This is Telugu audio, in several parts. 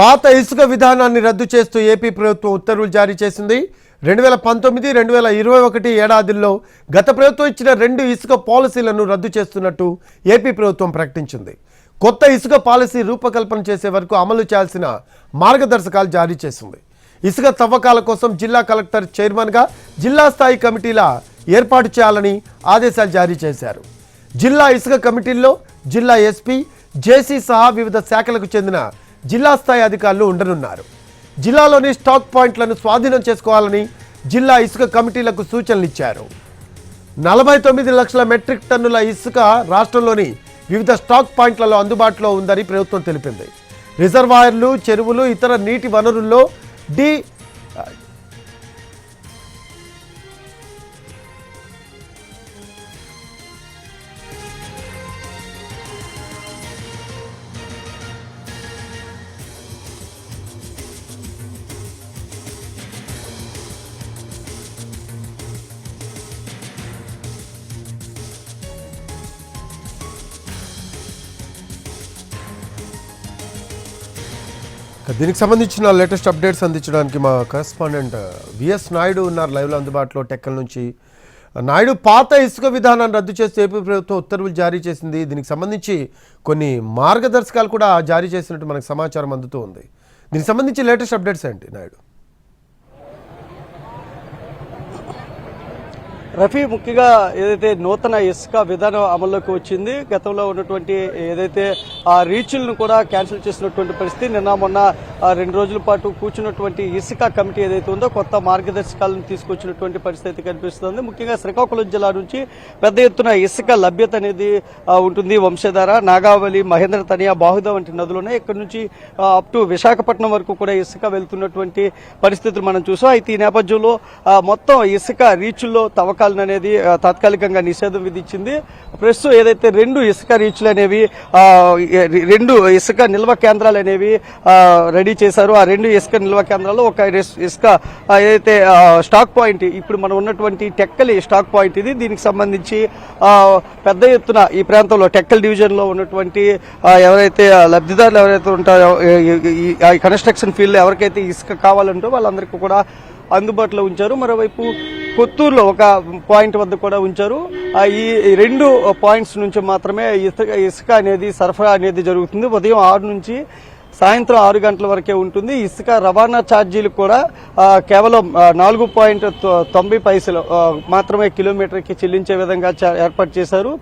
పాత ఇసుక విధానాన్ని రద్దు చేస్తూ ఏపీ ప్రభుత్వం ఉత్తర్వులు జారీ చేసింది. రెండు వేల పంతొమ్మిది రెండు వేల ఇరవై ఒకటి ఏడాదిలో గత ప్రభుత్వం ఇచ్చిన రెండు ఇసుక పాలసీలను రద్దు చేస్తున్నట్టు ఏపీ ప్రభుత్వం ప్రకటించింది. కొత్త ఇసుక పాలసీ రూపకల్పన చేసే వరకు అమలు చేయాల్సిన మార్గదర్శకాలు జారీ చేసింది. ఇసుక తవ్వకాల కోసం జిల్లా కలెక్టర్ చైర్మన్గా జిల్లా స్థాయి కమిటీల ఏర్పాటు చేయాలని ఆదేశాలు జారీ చేశారు. జిల్లా ఇసుక కమిటీల్లో జిల్లా ఎస్పీ జేసీ సహా వివిధ శాఖలకు చెందిన జిల్లా స్థాయి అధికారులు ఉండనున్నారు. జిల్లాలోని స్టాక్ పాయింట్లను స్వాధీనం చేసుకోవాలని జిల్లా ఇసుక కమిటీలకు సూచనలు ఇచ్చారు. నలభై తొమ్మిది లక్షల మెట్రిక్ టన్నుల ఇసుక రాష్ట్రంలోని వివిధ స్టాక్ పాయింట్లలో అందుబాటులో ఉందని ప్రభుత్వం తెలిపింది. రిజర్వాయర్లు చెరువులు ఇతర నీటి వనరుల్లో డి దీనికి సంబంధించిన లేటెస్ట్ అప్డేట్స్ అందించడానికి మా కరెస్పాండెంట్ విఎస్ నాయుడు ఉన్నారు లైవ్లో అందుబాటులో టెక్కల నుంచి. నాయుడు పాత ఇసుక విధానాన్ని రద్దు చేస్తూ ఏపీ ప్రభుత్వం ఉత్తర్వులు జారీ చేసింది. దీనికి సంబంధించి కొన్ని మార్గదర్శకాలు కూడా జారీ చేసినట్టు మనకు సమాచారం అందుతూ ఉంది. దీనికి సంబంధించి లేటెస్ట్ అప్డేట్స్ ఏంటి నాయుడు? రఫీ ముఖ్యంగా ఏదైతే నూతన ఇసుక విధానం అమల్లోకి వచ్చింది గతంలో ఉన్నటువంటి ఏదైతే ఆ రీచ్లను కూడా క్యాన్సిల్ చేసినటువంటి పరిస్థితి నిన్న మొన్న రెండు రోజుల పాటు కూర్చున్నటువంటి ఇసుక కమిటీ ఏదైతే ఉందో కొత్త మార్గదర్శకాలను తీసుకొచ్చినటువంటి పరిస్థితి కనిపిస్తుంది. ముఖ్యంగా శ్రీకాకుళం జిల్లా నుంచి పెద్ద ఎత్తున ఇసుక లభ్యత అనేది ఉంటుంది. వంశధార నాగావళి మహేంద్ర తనియా బాహుద వంటి నదులున్నాయి. ఇక్కడ నుంచి అప్ టు విశాఖపట్నం వరకు కూడా ఇసుక వెళ్తున్నటువంటి పరిస్థితులు మనం చూసాం. అయితే ఈ నేపథ్యంలో మొత్తం ఇసుక రీచ్ల్లో తవ్వకాలను అనేది తాత్కాలికంగా నిషేధం విధించింది. ప్రస్తుతం ఏదైతే రెండు ఇసుక రీచ్లు అనేవి రెండు ఇసుక నిల్వ కేంద్రాలు అనేవి రెడీ రెడీ చేశారు. ఆ రెండు ఇసుక నిల్వ కేంద్రాల్లో ఒక ఇసుక ఏదైతే స్టాక్ పాయింట్ ఇప్పుడు మనం ఉన్నటువంటి టెక్కలి స్టాక్ పాయింట్ ఇది. దీనికి సంబంధించి పెద్ద ఎత్తున ఈ ప్రాంతంలో టెక్కల్ డివిజన్లో ఉన్నటువంటి ఎవరైతే లబ్ధిదారులు ఎవరైతే ఉంటారో ఈ- ఆ కన్స్ట్రక్షన్ ఫీల్డ్ ఎవరికైతే ఇసుక కావాలంటో వాళ్ళందరికీ కూడా అందుబాటులో ఉంచారు. మరోవైపు కొత్తూరులో ఒక పాయింట్ వద్ద కూడా ఉంచారు. ఈ ఈ రెండు పాయింట్స్ నుంచి మాత్రమే ఇసుక ఇసుక అనేది సరఫరా అనేది జరుగుతుంది. ఉదయం ఆరు నుంచి సాయంత్రం ఆరు గంటల వరకే ఉంటుంది. ఇసుక రవాణా ఛార్జీలు కూడా కేవలం నాలుగు పాయింట్ తొ- తొంభై పైసలు మాత్రమే కిలోమీటర్కి చెల్లించే విధంగా ఏర్పాటు చేశారు.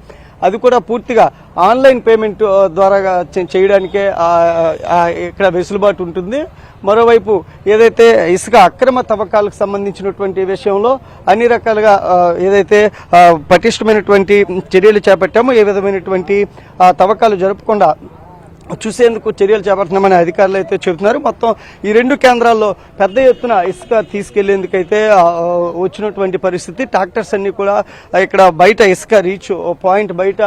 అది కూడా పూర్తిగా ఆన్లైన్ పేమెంట్ ద్వారా చేయడానికే ఇక్కడ వెసులుబాటు ఉంటుంది. మరోవైపు ఏదైతే ఇసుక అక్రమ తవ్వకాలకు సంబంధించినటువంటి విషయంలో అన్ని రకాలుగా ఏదైతే పటిష్టమైనటువంటి చర్యలు చేపట్టామో ఏ విధమైనటువంటి తవ్వకాలు జరపకుండా చూసేందుకు చర్యలు చేపడుతున్నామని అధికారులు అయితే చెబుతున్నారు. మొత్తం ఈ రెండు కేంద్రాల్లో పెద్ద ఎత్తున ఇసుక తీసుకెళ్ళేందుకైతే వచ్చినటువంటి పరిస్థితి. ట్రాక్టర్స్ అన్ని కూడా ఇక్కడ బయట ఇసుక రీచ్ పాయింట్ బయట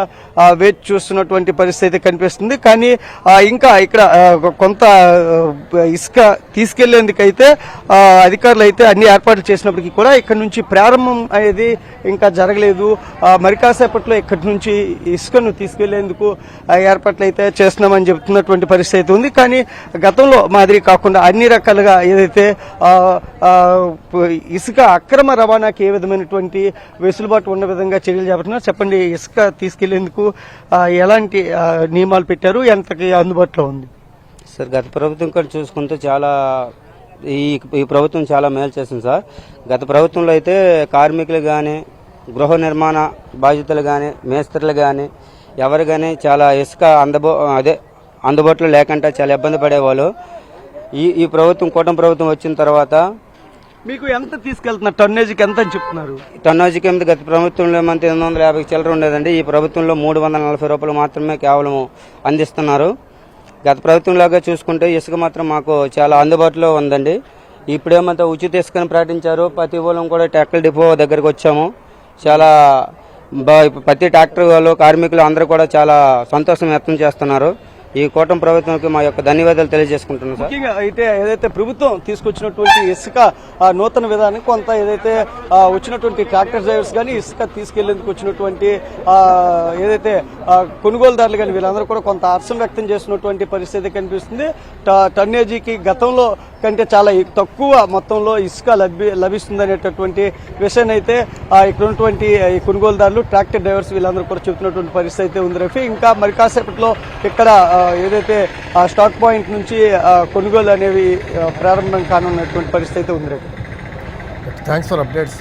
వేచి చూస్తున్నటువంటి పరిస్థితి అయితే కనిపిస్తుంది. కానీ ఇంకా ఇక్కడ కొంత ఇసుక తీసుకెళ్ళేందుకైతే అధికారులు అయితే అన్ని ఏర్పాట్లు చేసినప్పటికీ కూడా ఇక్కడ నుంచి ప్రారంభం అనేది ఇంకా జరగలేదు. మరి కాసేపట్లో ఇక్కడి నుంచి ఇసుకను తీసుకెళ్ళేందుకు ఆ, ఏర్పాట్లు అయితే చేస్తున్నామని చెప్తున్నటువంటి పరిస్థితి అయితే ఉంది. కానీ గతంలో మాదిరి కాకుండా అన్ని రకాలుగా ఏదైతే ఇసుక అక్రమ రవాణాకి ఏ విధమైనటువంటి వెసులుబాటు ఉన్న విధంగా చర్యలు చేపడుతున్నారు? చెప్పండి ఇసుక తీసుకెళ్ళేందుకు ఎలాంటి నియమాలు పెట్టారు? ఎంతకి అందుబాటులో ఉంది? సార్ గత ప్రభుత్వం కూడా చూసుకుంటే చాలా ఈ ఈ ప్రభుత్వం చాలా మేలు చేసింది సార్. గత ప్రభుత్వంలో అయితే కార్మికులు కానీ గృహ నిర్మాణ బాధ్యతలు కానీ మేస్త్రులు కానీ ఎవరు కానీ చాలా ఇసుక అందబో అదే అందుబాటులో లేకుండా చాలా ఇబ్బంది పడేవాళ్ళు. ఈ ఈ ప్రభుత్వం కూటమి ప్రభుత్వం వచ్చిన తర్వాత మీకు ఎంత తీసుకెళ్తున్నారు? టన్నేజీకి ఎంత అని చెప్తున్నారు? టన్నోజీ కింద గత ప్రభుత్వంలో ఏమంటే ఎనిమిది వందల యాభై చిల్లర ఉండేదండి. ఈ ప్రభుత్వంలో మూడు వందల నలభై రూపాయలు మాత్రమే కేవలం అందిస్తున్నారు. గత ప్రభుత్వంలాగా చూసుకుంటే ఇసుక మాత్రం మాకు చాలా అందుబాటులో ఉందండి. ఇప్పుడేమంతా ఉచిత ఇసుకని ప్రకటించారు. ప్రతి ఊళ్ళం కూడా ట్రాక్టర్ డిపో దగ్గరికి వచ్చాము. చాలా బా- ప్రతి ట్రాక్టర్ వాళ్ళు కార్మికులు అందరూ కూడా చాలా సంతోషం వ్యక్తం చేస్తున్నారు. ఈ కూటమి ప్రభుత్వానికి మా యొక్క ధన్యవాదాలు తెలియజేసుకుంటున్నాం ముఖ్యంగా అయితే ఏదైతే ప్రభుత్వం తీసుకొచ్చినటువంటి ఇసుక నూతన విధానం కొంత ఏదైతే వచ్చినటువంటి ట్రాక్టర్ డ్రైవర్స్ కానీ ఇసుక తీసుకెళ్ళేందుకు వచ్చినటువంటి ఏదైతే కొనుగోలుదారులు కానీ వీళ్ళందరూ కూడా కొంత హర్షం వ్యక్తం చేసినటువంటి పరిస్థితి కనిపిస్తుంది. ట- టన్నేజీకి గతంలో కంటే చాలా తక్కువ మొత్తంలో ఇసుక లభి లభిస్తుందనేటటువంటి విషయాన్ని అయితే ఇక్కడ ఉన్నటువంటి కొనుగోలుదారులు ట్రాక్టర్ డ్రైవర్స్ వీళ్ళందరూ కూడా చెబుతున్నటువంటి పరిస్థితి అయితే ఉంది రఫీ. ఇంకా మరి కాసేపట్లో ఇక్కడ ఏదైతే ఆ స్టాక్ పాయింట్ నుంచి ఆ, కొనుగోలు అనేవి ప్రారంభం కానున్నటువంటి పరిస్థితి అయితే ఉంది రేపు థ్యాంక్స్ ఫర్ అప్డేట్స్